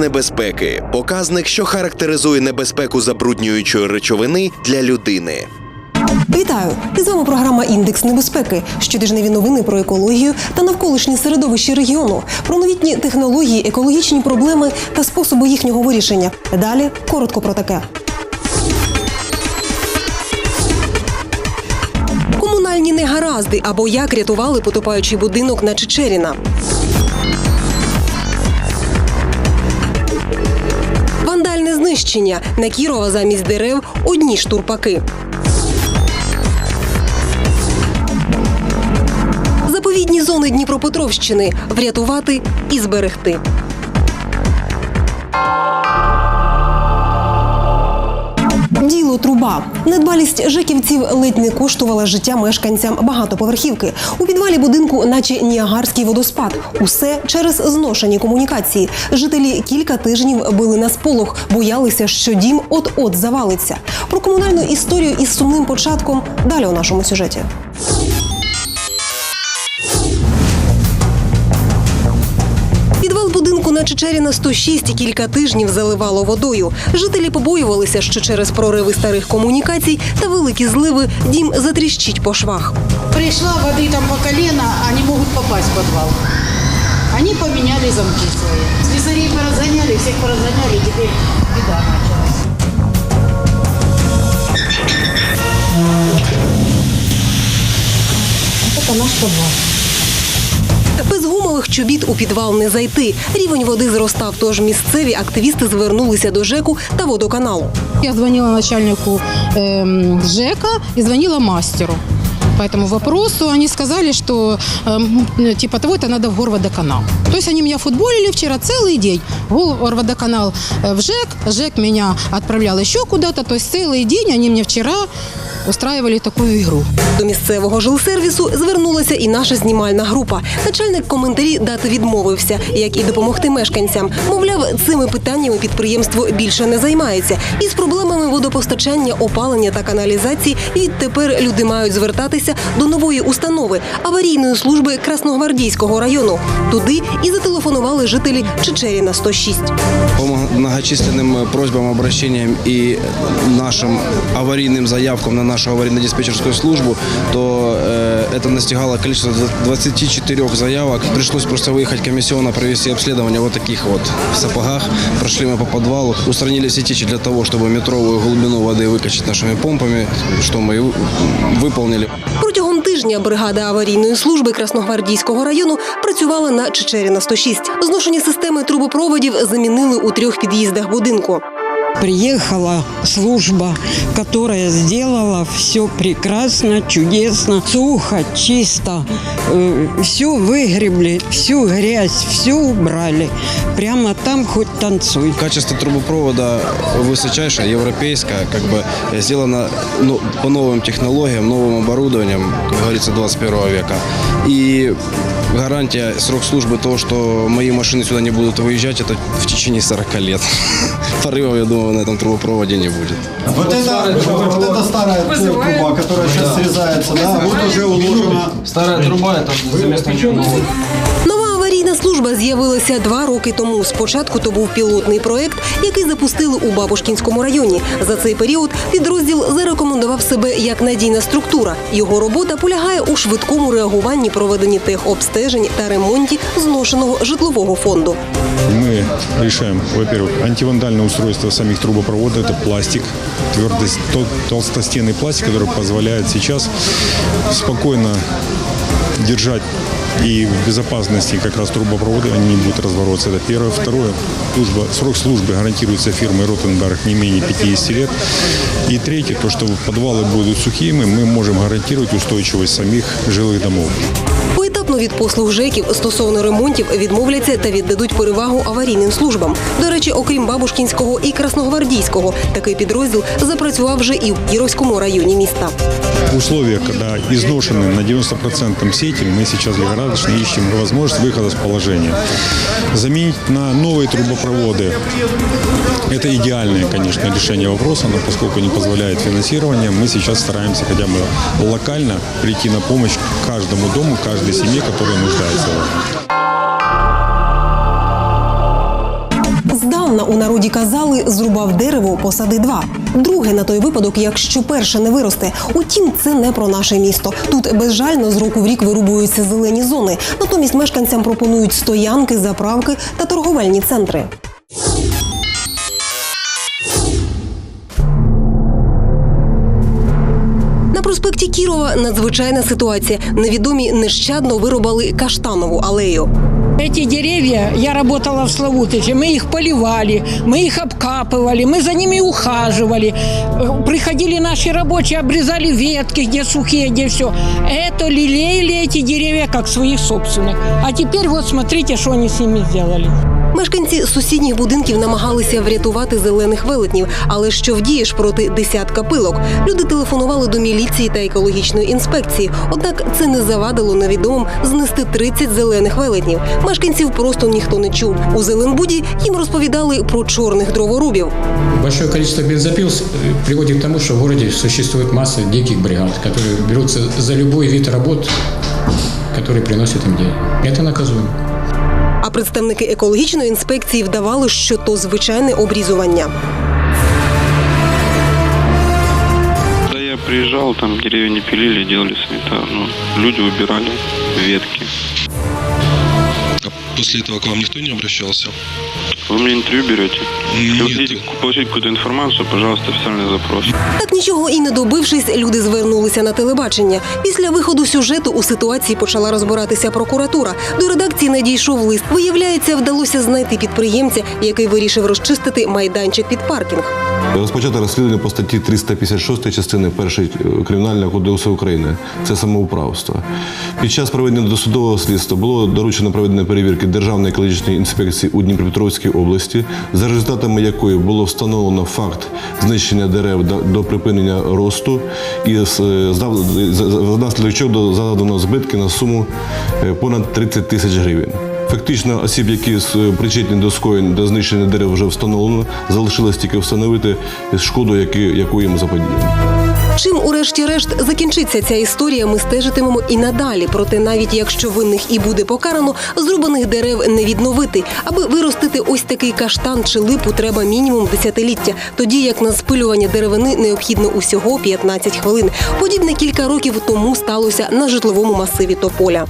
Небезпеки показник, що характеризує небезпеку забруднюючої речовини для людини. Вітаю! З вами програма Індекс небезпеки. Щотижневі новини про екологію та навколишнє середовище регіону, про новітні технології, екологічні проблеми та способи їхнього вирішення. Далі коротко про таке. Комунальні негаразди або як рятували потопаючий будинок на Чечеріна. Знищення на Кірова замість дерев одні штурпаки. Заповідні зони Дніпропетровщини врятувати і зберегти. Труба. Недбалість жеківців ледь не коштувала життя мешканцям багатоповерхівки. У підвалі будинку, наче ніагарський водоспад. Усе через зношені комунікації. Жителі кілька тижнів били на сполох, боялися, що дім от-от завалиться. Про комунальну історію із сумним початком далі у нашому сюжеті. Чечеріна 106 кілька тижнів заливало водою. Жителі побоювалися, що через прориви старих комунікацій та великі зливи дім затріщить по швах. Пришла воды там по колено, они могут попасть в подвал. Они поменяли замки свои. Слесарей поразгоняли, всех поразгоняли, теперь беда началась. Это наш подвал Без гумових чобіт у підвал не зайти. Рівень води зростав, тож місцеві активісти звернулися до ЖЕКу та водоканалу. Я звонила начальнику эм, ЖЭКа и звонила мастеру. По этому вопросу они сказали, что эм, типа того это надо в горводоканал. То есть они меня футболили вчера целый день. Горводоканал э, в ЖЭК, ЖЭК меня отправлял еще куда-то. То есть целый день они мне вчера устраивали такую игру. До місцевого жилсервісу звернулася і наша знімальна група. Начальник коментарі дати відмовився, як і допомогти мешканцям. Мовляв, цими питаннями підприємство більше не займається. І з проблемами водопостачання, опалення та каналізації відтепер люди мають звертатися до нової установи аварійної служби Красногвардійського району. Туди і зателефонували жителі Чечеріна 106. по многочисленным э, просьбам, обращениям и нашим аварийным заявкам на нашу аварийно-диспетчерскую службу, то э, это настигало количество 24 заявок. Пришлось просто выехать комиссионно, провести обследование вот таких вот в сапогах. Прошли мы по подвалу, устранили все течи для того, чтобы метровую глубину воды выкачать нашими помпами, что мы и вы- выполнили. Протягом тижня бригада аварійної служби Красногвардійського району працювала на Чечеріна 106. Зношені системи трубопроводів замінили у трьох під'їздах будинку. Приехала служба, которая сделала все прекрасно, чудесно, сухо, чисто. все выгребли, всю грязь, все убрали. Прямо там хоть танцуй. Качество трубопровода высочайшее, европейское, как бы сделано ну, по новым технологиям, новым оборудованием, как говорится, 21 века. И гарантия, срок службы того, что мои машины сюда не будут выезжать, это в течение 40 лет. Порывов, я думаю, на этом трубопроводе не будет. Вот это, вот это старая труба, которая сейчас срезается, да, вот уже уложена. Старая труба, это заместо новой. Нова аварійна служба з'явилася два роки тому. Спочатку то був пілотний проект, який запустили у Бабушкінському районі. За цей період підрозділ зарекомендував себе як надійна структура. Його робота полягає у швидкому реагуванні, проведенні техобстежень та ремонті зношеного житлового фонду. Мы решаем, во-первых, антивандальное устройство самих трубопроводов. Это пластик, твердость, тол- толстостенный пластик, который позволяет сейчас спокойно держать и в безопасности как раз трубопроводы, они не будут разворовываться. Это первое. Второе, служба, срок службы гарантируется фирмой Ротенберг не менее 50 лет. И третье, то, что подвалы будут сухими, мы можем гарантировать устойчивость самих жилых домов. Поетапно від послуг ЖЕКів стосовно ремонтів відмовляться та віддадуть перевагу аварійним службам. До речі, окрім Бабушкінського і Красногвардійського, такий підрозділ запрацював вже і в Кіровському районі міста. В условиях, когда изношены на 90% сети, мы сейчас лихорадочно ищем возможность выхода с положения. Заменить на новые трубопроводы – это идеальное, конечно, решение вопроса, но поскольку не позволяет финансирование, мы сейчас стараемся хотя бы локально прийти на помощь каждому дому, каждой семье, которая нуждается в этом. Нещодавно у народі казали зрубав дерево, посади два. Друге на той випадок, якщо перше не виросте. Утім, це не про наше місто. Тут безжально з року в рік вирубуються зелені зони. Натомість мешканцям пропонують стоянки, заправки та торговельні центри. На проспекті Кірова надзвичайна ситуація. Невідомі нещадно вирубали каштанову алею. Эти деревья, я работала в Славутиче, мы их поливали, мы их обкапывали, мы за ними ухаживали. Э, Приходили наши рабочие, обрезали ветки, где сухие, где все. Это лелеяли эти деревья как своих собственных. А теперь вот смотрите, что они с ними сделали. Мешканці сусідніх будинків намагалися врятувати зелених велетнів, але що вдієш проти десятка пилок? Люди телефонували до міліції та екологічної інспекції. Однак це не завадило невідомим знести 30 зелених велетнів. Мешканців просто ніхто не чув. У Зеленбуді їм розповідали про чорних дроворубів. Большое количество бензопил с- приводит к тому, что в городе существует масса диких бригад, которые берутся за любой вид работ, который приносит им деньги. Это наказуемо. А представники екологічної інспекції вдавали, що то звичайне обрізування. Я приїжджав, там деревья не пилили, делали люди убирали ветки. А после этого к вам никто не обращался? Вы мне интервью берете? Если вы Нет. хотите получить какую-то информацию, пожалуйста, официальный запрос. Так нічого і не добившись, люди звернулися на телебачення. Після виходу сюжету у ситуації почала розбиратися прокуратура. До редакції надійшов лист. Виявляється, вдалося знайти підприємця, який вирішив розчистити майданчик під паркінг. Розпочато розслідування по статті 356 частини 1 Кримінального кодексу України. Це самоуправство. Під час проведення досудового слідства було доручено проведення перевірки Державної екологічної інспекції у Дніпропетровській області, за результатами якої було встановлено факт знищення дерев до- припинення росту і за- внаслідок чого завдано збитки на суму е, понад 30 тисяч гривень. Фактично, осіб, які причетні до скоєння до знищення дерев, вже встановлено. Залишилось тільки встановити шкоду, яку, їм заподіяно. Чим, урешті-решт, закінчиться ця історія, ми стежитимемо і надалі. Проте, навіть якщо винних і буде покарано, зрубаних дерев не відновити. Аби виростити ось такий каштан чи липу, треба мінімум десятиліття. Тоді як на спилювання деревини необхідно усього 15 хвилин. Подібне кілька років тому сталося на житловому масиві Тополя.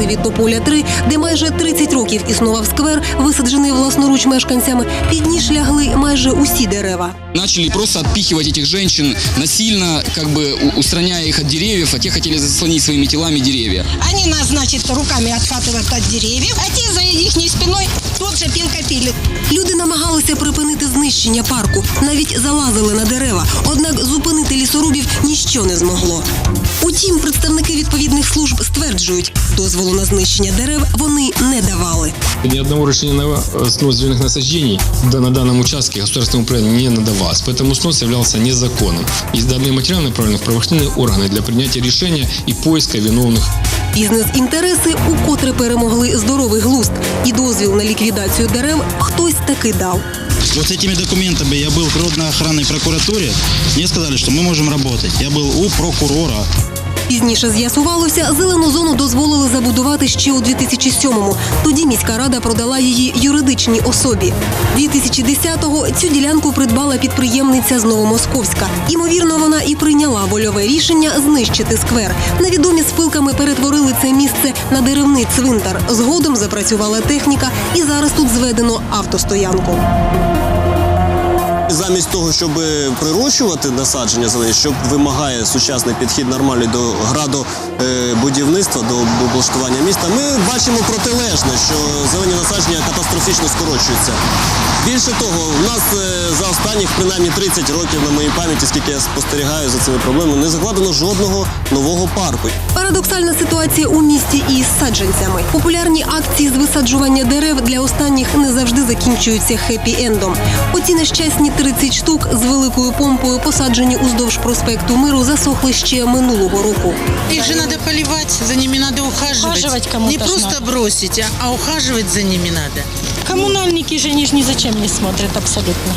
житловому масиві Тополя 3, де майже 30 років існував сквер, висаджений власноруч мешканцями, під ніж лягли майже усі дерева. Начали просто отпихивать этих женщин насильно, как бы у- устраняя их от деревьев, а те хотели заслонить своими телами деревья. Они нас, значит, руками отхватывают от деревьев, а те за их спиной тут же пилка пилит. Люди намагалися припинити знищення парку, навіть залазили на дерева. Однак зупинити лісорубів ніщо не змогло. Утім, представники відповідних служб стверджують, дозволу на знищення дерев вони не давали. Ни одного расчлененного э, снос зеленых насаждений да- на данном участке государственное управление не надавалось, поэтому снос являлся незаконным. И данные материалы направлены в правоохранительные органы для принятия решения и поиска виновных Бізнес-інтереси укотре перемогли здоровий глузд, і дозвіл на ліквідацію дерев хтось таки дав. Вот с этими документами я был в природно-охранной прокуратуре. Мне сказали, что мы можем работать. Я был у прокурора. Пізніше з'ясувалося, зелену зону дозволили забудувати ще у 2007-му. Тоді міська рада продала її юридичній особі. 2010-го цю ділянку придбала підприємниця з Новомосковська. Імовірно, вона і прийняла вольове рішення знищити сквер. Невідомі з пилками перетворили це місце на деревний цвинтар. Згодом запрацювала техніка, і зараз тут зведено автостоянку. Замість того, щоб прирощувати насадження зелені, що вимагає сучасний підхід нормальний до градобудівництва, до облаштування міста, ми бачимо протилежне, що зелені насадження катастрофічно скорочуються. Більше того, у нас е, за останніх принаймні 30 років на моїй пам'яті, скільки я спостерігаю за цими проблемами, не закладено жодного нового парку. Парадоксальна ситуація у місті і з саджанцями. Популярні акції з висаджування дерев для останніх не завжди закінчуються хеппі-ендом. Оці нещасні 30 штук з великою помпою, посаджені уздовж проспекту Миру, засохли ще минулого року. Их же надо поливать, за ними надо ухаживать. Ухаживать Не просто надо. бросить, а, ухаживать за ними надо. Коммунальники же они ж ни зачем не смотрят абсолютно.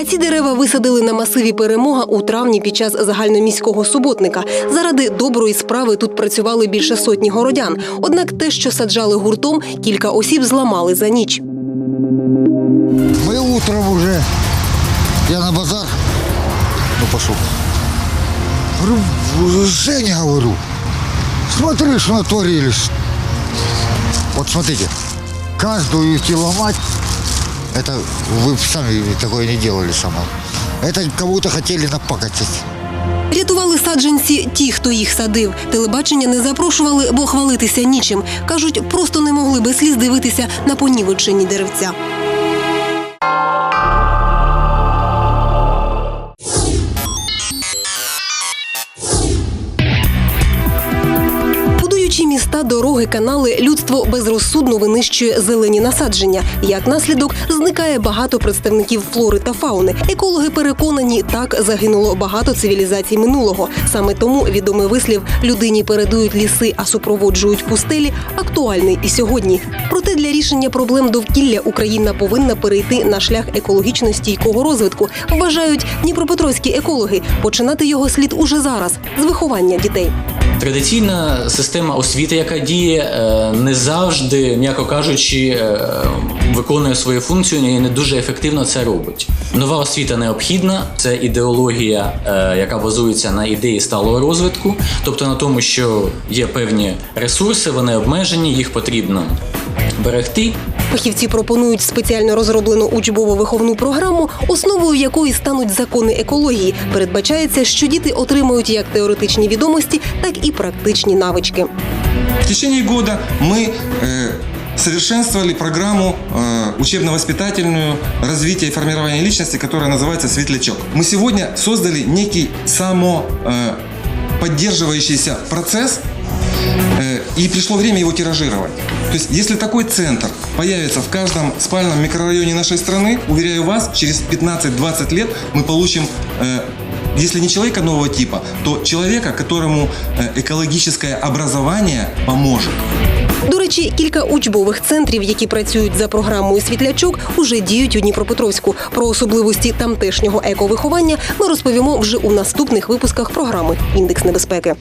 А ці дерева висадили на масиві перемога у травні під час загальноміського суботника. Заради доброї справи тут працювали більше сотні городян. Однак те, що саджали гуртом, кілька осіб зламали за ніч. Мы утром уже, я на базар, ну пошел. Говорю, Женя, говорю, смотри, что натворились. Вот смотрите, каждую идти ломать, это вы б сами такое не делали сама. Это кому-то хотели напакостить. Рятували саджанці ті, хто їх садив. Телебачення не запрошували, бо хвалитися нічим. Кажуть, просто не могли без сліз дивитися на понівечені деревця. Дороги, канали, людство безрозсудно винищує зелені насадження. Як наслідок, зникає багато представників флори та фауни. Екологи переконані, так загинуло багато цивілізацій минулого. Саме тому відомий вислів людині передують ліси, а супроводжують пустелі актуальний і сьогодні. Проте для рішення проблем довкілля Україна повинна перейти на шлях екологічно стійкого розвитку. Вважають дніпропетровські екологи. Починати його слід уже зараз з виховання дітей. Традиційна система освіти, яка діє, е, не завжди, м'яко кажучи, е, виконує свою функцію і не дуже ефективно це робить. Нова освіта необхідна. Це ідеологія, е, яка базується на ідеї сталого розвитку, тобто на тому, що є певні ресурси, вони обмежені, їх потрібно берегти. Фахівці пропонують спеціально розроблену учбово-виховну програму, основою якої стануть закони екології. Передбачається, що діти отримують як теоретичні відомості, так і практичні навички. В течение года мы э, совершенствовали программу э, учебно-воспитательную развития и формирования личности, которая называется «Светлячок». Мы сегодня создали некий само э, поддерживающийся процесс, э, и пришло время его тиражировать. То есть, если такой центр появится в каждом спальном микрорайоне нашей страны, уверяю вас, через 15-20 лет мы получим э, если не человека нового типа, то человека, которому э, экологическое образование поможет. До речі, кілька учбових центрів, які працюють за програмою Світлячок, уже діють у Дніпропетровську. Про особливості тамтешнього ековиховання ми розповімо вже у наступних випусках програми Індекс небезпеки.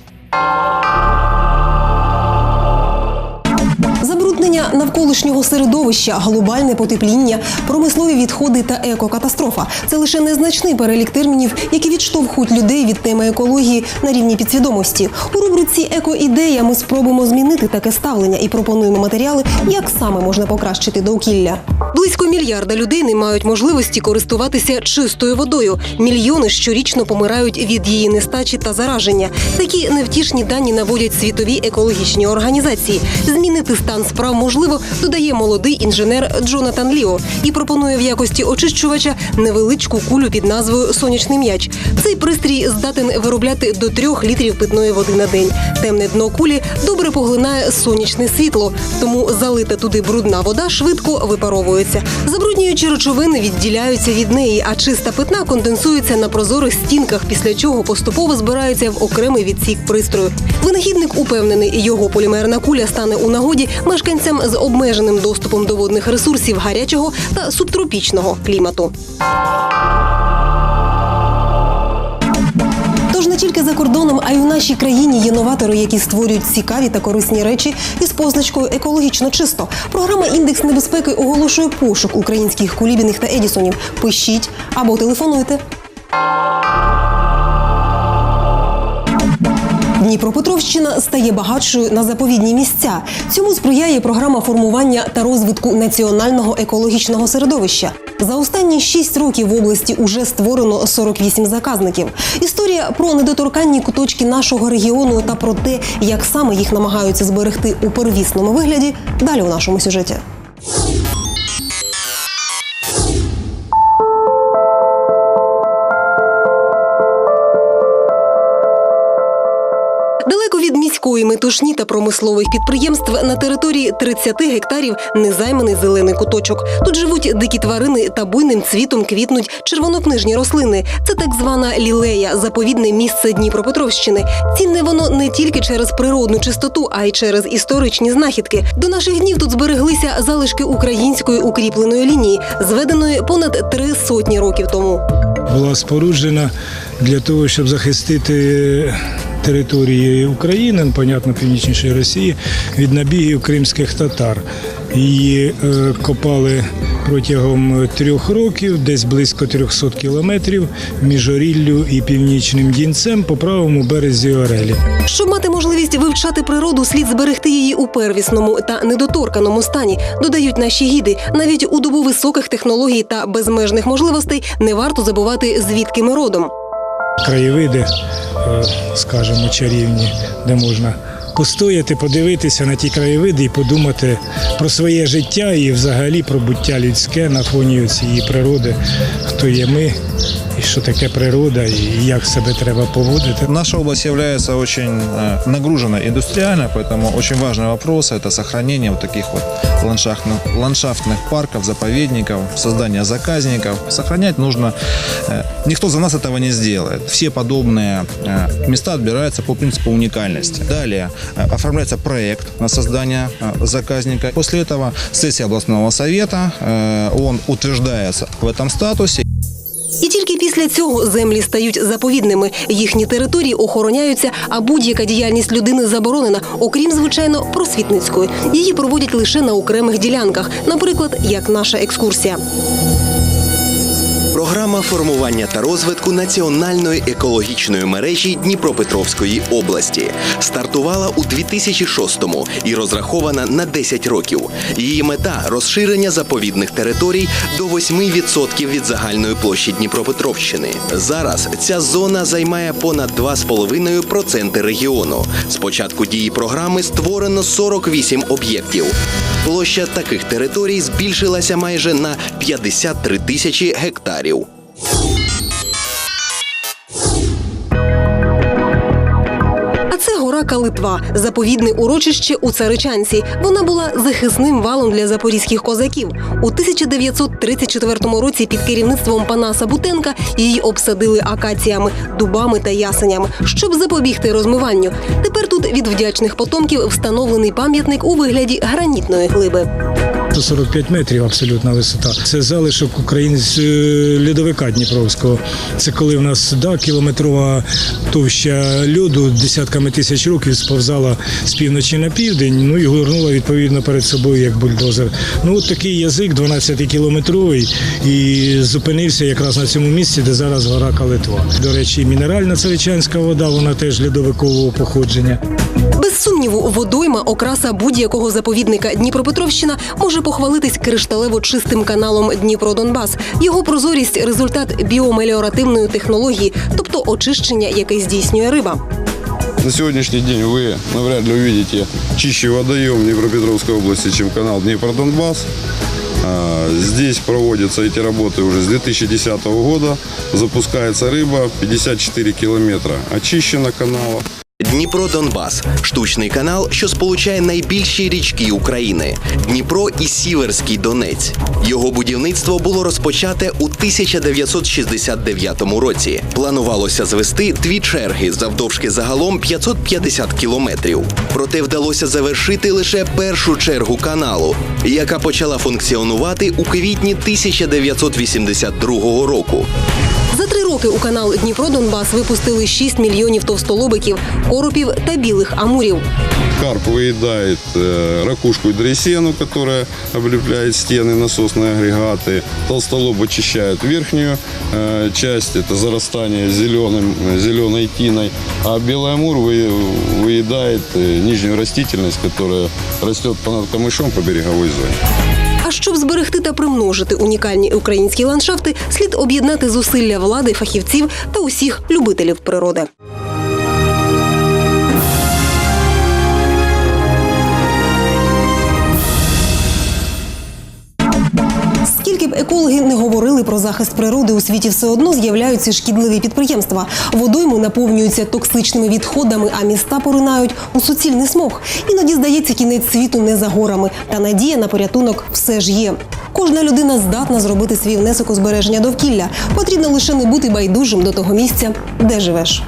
Навколишнього середовища, глобальне потепління, промислові відходи та екокатастрофа це лише незначний перелік термінів, які відштовхують людей від теми екології на рівні підсвідомості. У рубриці Екоідея ми спробуємо змінити таке ставлення і пропонуємо матеріали, як саме можна покращити довкілля. Близько мільярда людей не мають можливості користуватися чистою водою. Мільйони щорічно помирають від її нестачі та зараження. Такі невтішні дані наводять світові екологічні організації. Змінити стан справ можливо, додає молодий інженер Джонатан Ліо і пропонує в якості очищувача невеличку кулю під назвою Сонячний м'яч. Цей пристрій здатен виробляти до трьох літрів питної води на день. Темне дно кулі добре поглинає сонячне світло, тому залита туди брудна вода швидко випаровується. Забруднюючі речовини відділяються від неї, а чиста питна конденсується на прозорих стінках, після чого поступово збирається в окремий відсік пристрою. Винахідник упевнений, його полімерна куля стане у нагоді мешканцям з обмеженим доступом до водних ресурсів гарячого та субтропічного клімату. Тож не тільки за кордоном, а й у нашій країні є новатори, які створюють цікаві та корисні речі із позначкою екологічно чисто. Програма Індекс небезпеки оголошує пошук українських кулібіних та едісонів. Пишіть або телефонуйте. Дніпропетровщина стає багатшою на заповідні місця. Цьому сприяє програма формування та розвитку національного екологічного середовища. За останні шість років в області уже створено 48 заказників. Історія про недоторканні куточки нашого регіону та про те, як саме їх намагаються зберегти у первісному вигляді, далі у нашому сюжеті. Метушні та промислових підприємств на території 30 гектарів незайманий зелений куточок. Тут живуть дикі тварини та буйним цвітом квітнуть червонокнижні рослини. Це так звана лілея, заповідне місце Дніпропетровщини. Цінне воно не тільки через природну чистоту, а й через історичні знахідки. До наших днів тут збереглися залишки української укріпленої лінії, зведеної понад три сотні років тому. була споруджена для того, щоб захистити території України, понятно, північнішої Росії, від набігів кримських татар. Її е, копали протягом трьох років, десь близько 300 кілометрів між Оріллю і Північним Дінцем по правому березі Орелі. Щоб мати можливість вивчати природу, слід зберегти її у первісному та недоторканому стані. Додають наші гіди. Навіть у добу високих технологій та безмежних можливостей не варто забувати, звідки ми родом. Краєвиди, е, скажімо, чарівні, де можна постояти, подивитися на ті краєвиди і подумати про своє життя і взагалі про буття людське на фоні цієї природи, хто є ми, що таке природа, і як себе треба поводити. Наша область является очень э, нагруженной индустриально, поэтому очень важный вопрос – это сохранение вот таких вот ландшафтных, ландшафтных парков, заповедников, создание заказников. Сохранять нужно, э, никто за нас этого не сделает. Все подобные э, места отбираются по принципу уникальности. Далее оформляется проект на создание заказника. После этого сессия областного совета, он утверждается в этом статусе. І тільки після цього землі стають заповідними. Їхні території охороняються, а будь-яка діяльність людини заборонена, окрім звичайно просвітницької. Її проводять лише на окремих ділянках, наприклад, як наша екскурсія. Програма формування та розвитку національної екологічної мережі Дніпропетровської області стартувала у 2006-му і розрахована на 10 років. Її мета розширення заповідних територій до 8% від загальної площі Дніпропетровщини. Зараз ця зона займає понад 2,5% регіону. З початку дії програми створено 48 об'єктів. Площа таких територій збільшилася майже на 53 тисячі гектарів. Гора Калитва, заповідне урочище у Царичанці. Вона була захисним валом для запорізьких козаків. У 1934 році під керівництвом Панаса Бутенка її обсадили акаціями, дубами та ясенями, щоб запобігти розмиванню. Тепер тут від вдячних потомків встановлений пам'ятник у вигляді гранітної глиби. 145 метрів абсолютна висота. Це залишок українського льодовика Дніпровського. Це коли в нас да, кілометрова товща льоду десятками тисяч років сповзала з півночі на південь, ну і горнула відповідно перед собою як бульдозер. Ну от такий язик 12-кілометровий і зупинився якраз на цьому місці, де зараз гора Калитва. До речі, мінеральна царичанська вода, вона теж льодовикового походження. Без сумніву, водойма окраса будь-якого заповідника Дніпропетровщина може похвалитись кришталево чистим каналом Дніпро-Донбас. Його прозорість результат біомеліоративної технології, тобто очищення, яке здійснює риба. На сегодняшний день вы навряд ли увидите чище водоем Днепропетровской области, чем канал Днепр-Донбасс. А, Здесь проводятся эти работы уже с 2010 года. Запускается рыба, 54 километра очищено канала. Дніпро Донбас штучний канал, що сполучає найбільші річки України Дніпро і Сіверський Донець. Його будівництво було розпочате у 1969 році. Планувалося звести дві черги завдовжки загалом 550 кілометрів. Проте вдалося завершити лише першу чергу каналу, яка почала функціонувати у квітні 1982 року За три роки у канал Дніпро-Донбас випустили 6 мільйонів товстолобиків, коропів та білих амурів. Карп выедает э, ракушку и дресену, которая облепляет стены, насосные агрегаты. Толстолоб очищает верхнюю э, часть, это зарастание зеленым, зеленой тиной. А белый амур вы- выедает э, нижнюю растительность, которая растет понад камышом по береговой зоне. А щоб зберегти та примножити унікальні українські ландшафти, слід об'єднати зусилля влади, фахівців та усіх любителів природи. Скільки б екологи не говорили про захист природи, у світі все одно з'являються шкідливі підприємства. Водойми наповнюються токсичними відходами, а міста поринають у суцільний смог. Іноді здається, кінець світу не за горами, та надія на порятунок все ж є. Кожна людина здатна зробити свій внесок у збереження довкілля. Потрібно лише не бути байдужим до того місця, де живеш.